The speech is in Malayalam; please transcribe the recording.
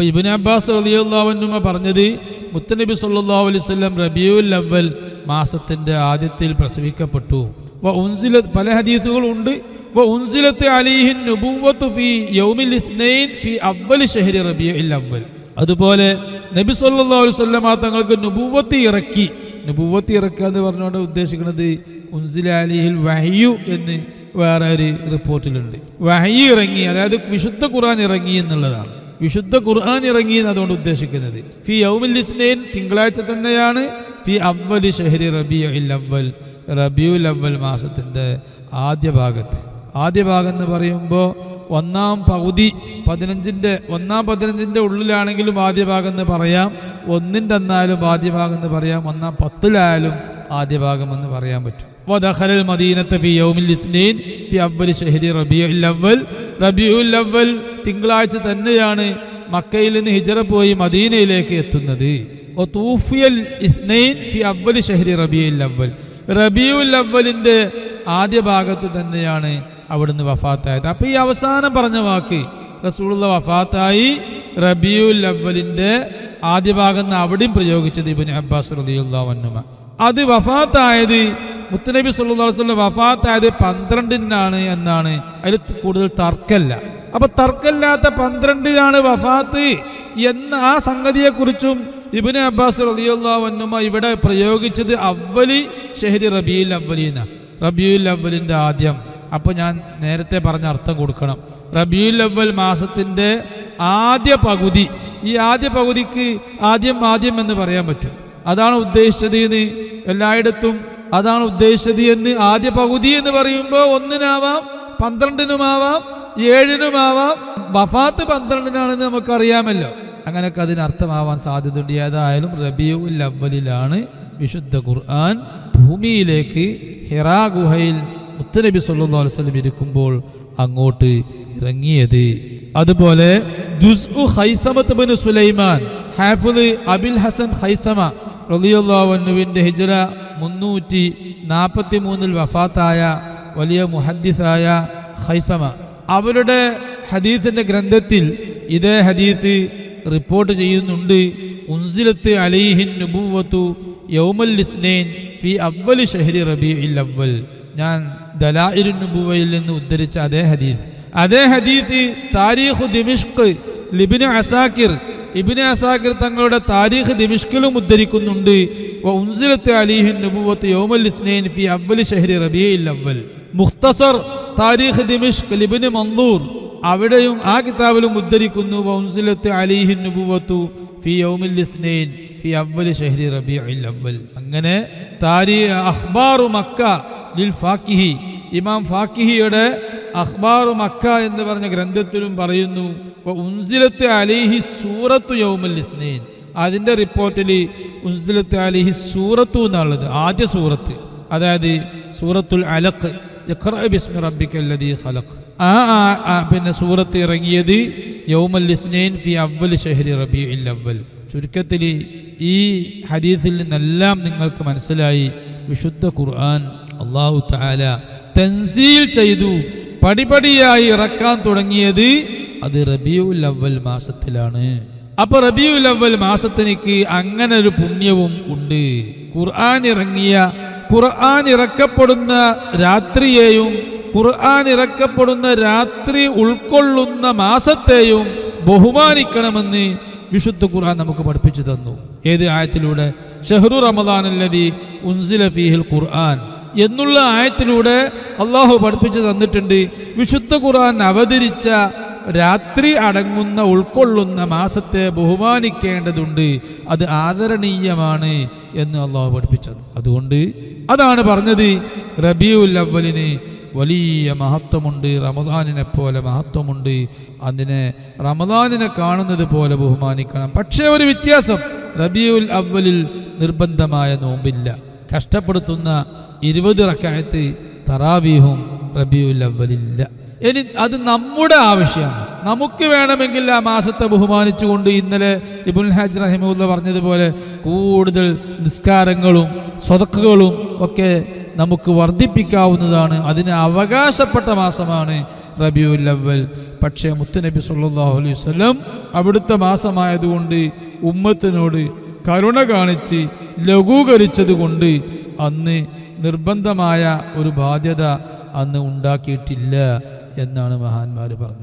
അപ്പൊ ഇബിൻ അബ്ബാസ് റലിയുല്ലാവന്നുമ പറഞ്ഞത് മുത്തനബി സല്ലാ അലൈഹി വസല്ലം റബിയുൽ അവൽ മാസത്തിന്റെ ആദ്യത്തിൽ പ്രസവിക്കപ്പെട്ടു. വ ഉൻസില പല ഹദീസുകളുണ്ട് വ യൗമിൽ അവൽ അതുപോലെ നബി വസല്ലം തങ്ങൾക്ക് നുബുവത്ത് ഇറക്കി. നുബുവത്ത് ഇറക്കുക എന്ന് പറഞ്ഞുകൊണ്ട് ഉദ്ദേശിക്കുന്നത് ഉൻസില അലിഹിൽ വഹയു എന്ന് വേറെ ഒരു റിപ്പോർട്ടിലുണ്ട്. വഹയി ഇറങ്ങി അതായത് വിശുദ്ധ ഖുറാൻ ഇറങ്ങി എന്നുള്ളതാണ്. വിശുദ്ധ ഖുർആൻ ഇറങ്ങി എന്ന് അതുകൊണ്ട് ഉദ്ദേശിക്കുന്നത്. ഫി യൗമിൽ ഇസ്നൈൻ തിങ്കളാഴ്ച തന്നെയാണ്. ഫി അവലി ഷഹരി റബിയുൽ അവൽ റബിയുൽ അവൽ മാസത്തിന്റെ ആദ്യ ഭാഗത്ത്. ആദ്യ ഭാഗം എന്ന് പറയുമ്പോൾ ഒന്നാം പകുതി പതിനഞ്ചിന്റെ ഒന്നാം പതിനഞ്ചിന്റെ ഉള്ളിലാണെങ്കിലും ആദ്യ ഭാഗം എന്ന് പറയാം. ഒന്നിന്റെ എന്നാലും ആദ്യ ഭാഗം എന്ന് പറയാം. ഒന്നാം പത്തിലായാലും ആദ്യ ഭാഗം എന്ന് പറയാൻ പറ്റും. ودخل المدينة في يوم الاثنين في أول شهر ربيع الأول ربيع الأول തിങ്കളാഴ്ച തന്നെയാണ് മക്കയിൽ നിന്ന് ഹിജറ പോയി മദീനയിലേക്ക് എത്തുന്നത് വതൂഫിയൽ ഇസ്നൈൻ ഫി അവ്വൽ ഷഹരി റബിയുൽ അവ്വൽ റബിയുൽ അവ്വലിന്റെ ആദ്യ ഭാഗത്ത് തന്നെയാണ് അവിടുന്ന് വഫാത്തായത് അപ്പൊ ഈ അവസാനം പറഞ്ഞ വാക്ക് റസൂലുള്ള വഫാത്തായി റബിയുൽ അവ്വലിന്റെ ആദ്യ ഭാഗം എന്ന് അവിടെയും പ്രയോഗിച്ചത് ഇബിൻ അബ്ബാസ് റളിയല്ലാഹു അൻഹുമ അത് വഫാത്തായത് മുത്തനബി സുല്ലാസ്ലിന്റെ വഫാത്തായത് പന്ത്രണ്ടിനാണ് എന്നാണ്. അതിൽ കൂടുതൽ തർക്കല്ല അപ്പൊ തർക്കമില്ലാത്ത പന്ത്രണ്ടിനാണ് വഫാത്ത്. എന്ന ആ സംഗതിയെക്കുറിച്ചും ഇബിന് അബ്ബാസ് അൻഹുമ ഇവിടെ പ്രയോഗിച്ചത് അവലി ഷെഹരി റബിയുൽ അവലീന റബിയുൽ അവലിന്റെ ആദ്യം. അപ്പൊ ഞാൻ നേരത്തെ പറഞ്ഞ അർത്ഥം കൊടുക്കണം. റബിയുൽ അവൽ മാസത്തിന്റെ ആദ്യ പകുതി. ഈ ആദ്യ പകുതിക്ക് ആദ്യം ആദ്യം എന്ന് പറയാൻ പറ്റും. അതാണ് ഉദ്ദേശിച്ചത് എല്ലായിടത്തും അതാണ് ഉദ്ദേശിച്ചത് എന്ന് ആദ്യ പകുതി എന്ന് പറയുമ്പോൾ ഒന്നിനാവാം പന്ത്രണ്ടിനുമാവാം ഏഴിനുമാവാം. വഫാത്ത് പന്ത്രണ്ടിനാണെന്ന് നമുക്കറിയാമല്ലോ. അങ്ങനെയൊക്കെ അതിനർത്ഥമാവാൻ സാധ്യതയുണ്ട്. ഏതായാലും റബിയുൽ അവലിലാണ് വിശുദ്ധ ഖുർആൻ ഭൂമിയിലേക്ക് ഹിറാ ഗുഹയിൽ മുത്തനബി അലൈഹി വസല്ലം ഇരിക്കുമ്പോൾ അങ്ങോട്ട് ഇറങ്ങിയത്. അതുപോലെ ഹൈസമത്ത് ബിൻ സുലൈമാൻ ഹാഫിദ് അബിൽ ഹസൻ ഹൈസമ റളിയല്ലാഹു അൻഹുവിന്റെ ഹിജ്റ മുന്നൂറ്റി നാൽപ്പത്തി മൂന്നിൽ വഫാത്തായ വലിയ മുഹദ്ദിസായ ഖൈസമ. അവരുടെ ഹദീസിന്റെ ഗ്രന്ഥത്തിൽ ഇതേ ഹദീസ് റിപ്പോർട്ട് ചെയ്യുന്നുണ്ട്. ഉൻസിലത്ത് അലൈഹിൻ നുബുവത്തു യൗമൽ ഇസ്നൈൻ ഫി അവൽ ഷഹരി റബീഉൽ അവൽ ഞാൻ ദലാഇരു നുബുവയിൽ നിന്ന് ഉദ്ധരിച്ച അതേ ഹദീസ്. അതേ ഹദീസ് താരീഖു ദിമിഷ്ക് ലിബിന് അസാക്കിർ. ഇബിന് അസാക്കിർ തങ്ങളുടെ താരീഖ് ദിമിഷ്കിലും ഉദ്ധരിക്കുന്നുണ്ട്. ഉൻസിലത്ത് അലിഹിൻ നുബുവത്ത് യൗമൽ ഇസ്നൈൻ ഫി അവ്വലി ഷഹരി റബീഉൽ അവ്വൽ. മുഖ്തസർ താരീഖ് ദിമിഷ്ക് ലിബിന് മന്ദൂർ അവിടെയും ആ കിതാബിലും ഉദ്ധരിക്കുന്നു വ ഉൻസിലത്ത് അലിഹിൻ നുബുവത്തു ഫി യൗമിൽ ഇസ്നൈൻ ഫി അവ്വലി ഷഹരി റബീഉൽ അവ്വൽ. അങ്ങനെ താരീ അഖ്ബാറു മക്ക ലിൽ ഇമാം ഫാക്കിഹിയുടെ അഖ്ബാറു മക്ക എന്ന് പറഞ്ഞ ഗ്രന്ഥത്തിലും പറയുന്നു ഉൻസിലത്ത് അലിഹി സൂറത്തു യൗമുൽ ഇസ്നൈൻ. അതിന്റെ റിപ്പോർട്ടിൽ ഉസ്ലത്ത് അലിഹി സൂറത്തു എന്നുള്ളത് ആദ്യ സൂറത്ത്. അതായത് സൂറത്തുൽ അലഖ്. ബിസ്മി റബ്ബിക്കല്ലദീ ഖലഖ്. ആ പിന്നെ സൂറത്ത് ഇറങ്ങിയത് യൗമൽ ഇസ്നൈൻ ഫി ഷഹരി റബീഉൽ അവൽ ചുരുക്കത്തിൽ ഈ ഹദീസിൽ നിന്നെല്ലാം നിങ്ങൾക്ക് മനസ്സിലായി വിശുദ്ധ ഖുർആൻ അള്ളാഹു തആല തൻസീൽ ചെയ്തു പടിപടിയായി ഇറക്കാൻ തുടങ്ങിയത് അത് റബിയുൽ അവൽ മാസത്തിലാണ്. അപ്പൊ റബിയുൽ അവൽ മാസത്തിനിക്ക് അങ്ങനെ ഒരു പുണ്യവും ഉണ്ട്. ഖുർആൻ ഇറങ്ങിയ ഖുർആൻ ഇറക്കപ്പെടുന്ന രാത്രിയെയും ഖുർആൻ ഇറക്കപ്പെടുന്ന രാത്രി ഉൾക്കൊള്ളുന്ന മാസത്തെയും ബഹുമാനിക്കണമെന്ന് വിശുദ്ധ ഖുർആൻ നമുക്ക് പഠിപ്പിച്ചു തന്നു. ഏത് ആയത്തിലൂടെ? ഷെഹ്റു റമദാൻ അല്ലതി ഉൻസില ഫീഹിൽ ഖുർആൻ എന്നുള്ള ആയത്തിലൂടെ അള്ളാഹു പഠിപ്പിച്ചു തന്നിട്ടുണ്ട്. വിശുദ്ധ ഖുർആൻ അവതരിച്ച രാത്രി അടങ്ങുന്ന ഉൾക്കൊള്ളുന്ന മാസത്തെ ബഹുമാനിക്കേണ്ടതുണ്ട്. അത് ആദരണീയമാണ് എന്ന് അള്ളാഹു പഠിപ്പിച്ചത്. അതുകൊണ്ട് അതാണ് പറഞ്ഞത്. റബിയുൽ അവലിന് വലിയ മഹത്വമുണ്ട്. റമദാനിനെ പോലെ മഹത്വമുണ്ട്. അതിനെ റമദാനിനെ കാണുന്നത് പോലെ ബഹുമാനിക്കണം. പക്ഷേ ഒരു വ്യത്യാസം. റബിയുൽ അവലിൽ നിർബന്ധമായ നോമ്പില്ല. കഷ്ടപ്പെടുത്തുന്ന ഇരുപത് റക്കായത്ത് തറാവീഹും റബിയുൽ അവലില്ല ഇനി അത് നമ്മുടെ ആവശ്യമാണ്. നമുക്ക് വേണമെങ്കിൽ ആ മാസത്തെ ബഹുമാനിച്ചുകൊണ്ട് ഇന്നലെ ഇബുൽ ഹാജ് റഹിമുല്ല പറഞ്ഞതുപോലെ കൂടുതൽ നിസ്കാരങ്ങളും സ്വതക്കുകളും ഒക്കെ നമുക്ക് വർദ്ധിപ്പിക്കാവുന്നതാണ്. അതിന് അവകാശപ്പെട്ട മാസമാണ് റബിയുൽ അവൽ പക്ഷേ മുത്തുനബി സല്ലല്ലാഹു അലൈഹി വല്ലം അവിടുത്തെ മാസമായതുകൊണ്ട് ഉമ്മത്തിനോട് കരുണ കാണിച്ച് ലഘൂകരിച്ചത് കൊണ്ട് അന്ന് നിർബന്ധമായ ഒരു ബാധ്യത അന്ന് ഉണ്ടാക്കിയിട്ടില്ല. എന്നാണ് മഹാന്മാർ പറഞ്ഞത്.